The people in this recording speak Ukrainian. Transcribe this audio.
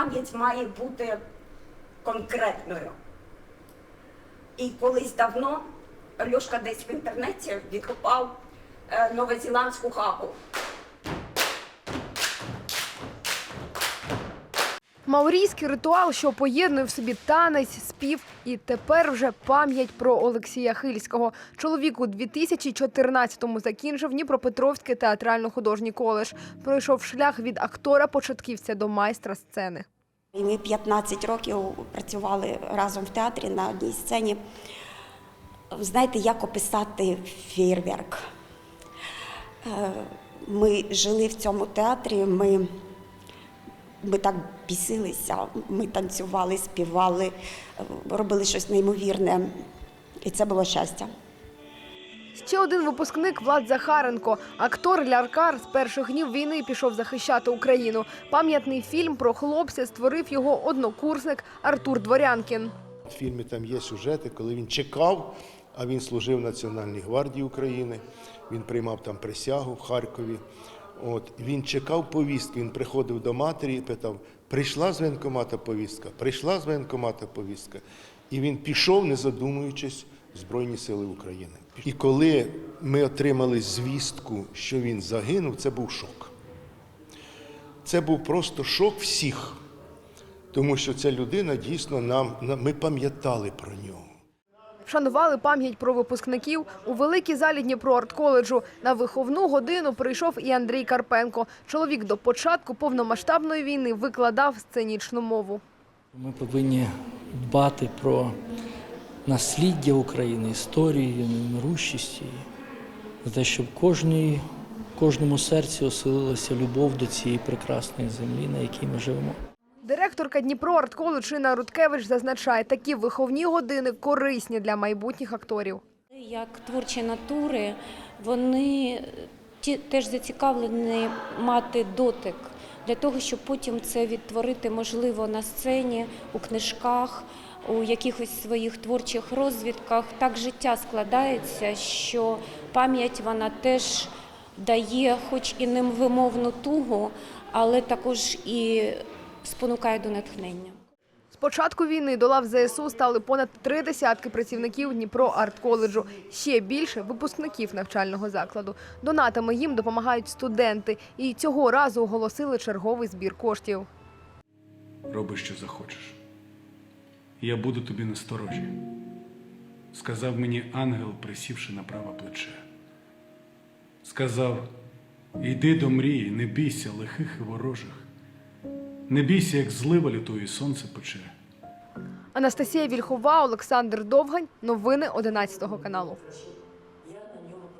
пам'ять має бути конкретною. І колись давно Льошка десь в інтернеті відкопав новозіландську новозеландську хаку. Маорійський ритуал, що поєднує в собі танець, спів і тепер вже пам'ять про Олексія Хильського. Чоловік у 2014-му закінчив Дніпропетровський театрально-художній коледж. Пройшов шлях від актора початківця до майстра сцени. Ми 15 років працювали разом в театрі на одній сцені. Знаєте, як описати фейерверк? Е, Ми жили в цьому театрі, ми, ми так бісилися, ми танцювали, співали, е, робили щось неймовірне. І це було щастя. Ще один випускник Влад Захаренко. Актор Ляркар з перших днів війни пішов захищати Україну. Пам'ятний фільм про хлопця створив його однокурсник Артур Дворянкін. В фільмі там є сюжети, коли він чекав, а він служив в Національній гвардії України. Він приймав там присягу в Харкові. От він чекав повістки. Він приходив до матері і питав: прийшла з воєнкомата повістка, прийшла з воєнкомата повістка. І він пішов, не задумуючись, в Збройні Сили України. І коли ми отримали звістку, що він загинув, це був шок. Це був просто шок всіх. Тому що ця людина дійсно нам на- ми пам'ятали про нього. Вшанували пам'ять про випускників у великій залі Дніпро артколеджу. На виховну годину прийшов і Андрій Карпенко. Чоловік до початку повномасштабної війни викладав сценічну мову. Ми повинні дбати про насліддя України, історію, її, за те, щоб кожній, кожному серці оселилася любов до цієї прекрасної землі, на якій ми живемо. Директорка Дніпро артколедж Інна Руткевич зазначає, такі виховні години корисні для майбутніх акторів. Як творчі натури, вони теж зацікавлені мати дотик для того, щоб потім це відтворити можливо на сцені, у книжках, у якихось своїх творчих розвідках. Так життя складається, що пам'ять вона теж дає, хоч і невимовну тугу, але також і спонукає до натхнення. З початку війни до лав ЗСУ стали понад три десятки працівників Дніпро артколеджу. Ще більше випускників навчального закладу. Донатами їм допомагають студенти. І цього разу оголосили черговий збір коштів. роби, що захочеш. Я буду тобі насторожі, сказав мені ангел, присівши на праве плече. Сказав: Йди до мрії, не бійся лихих і ворожих, не бійся, як злива лютує, і сонце пече. Анастасія Вільхова, Олександр Довгань. Новини 11 каналу.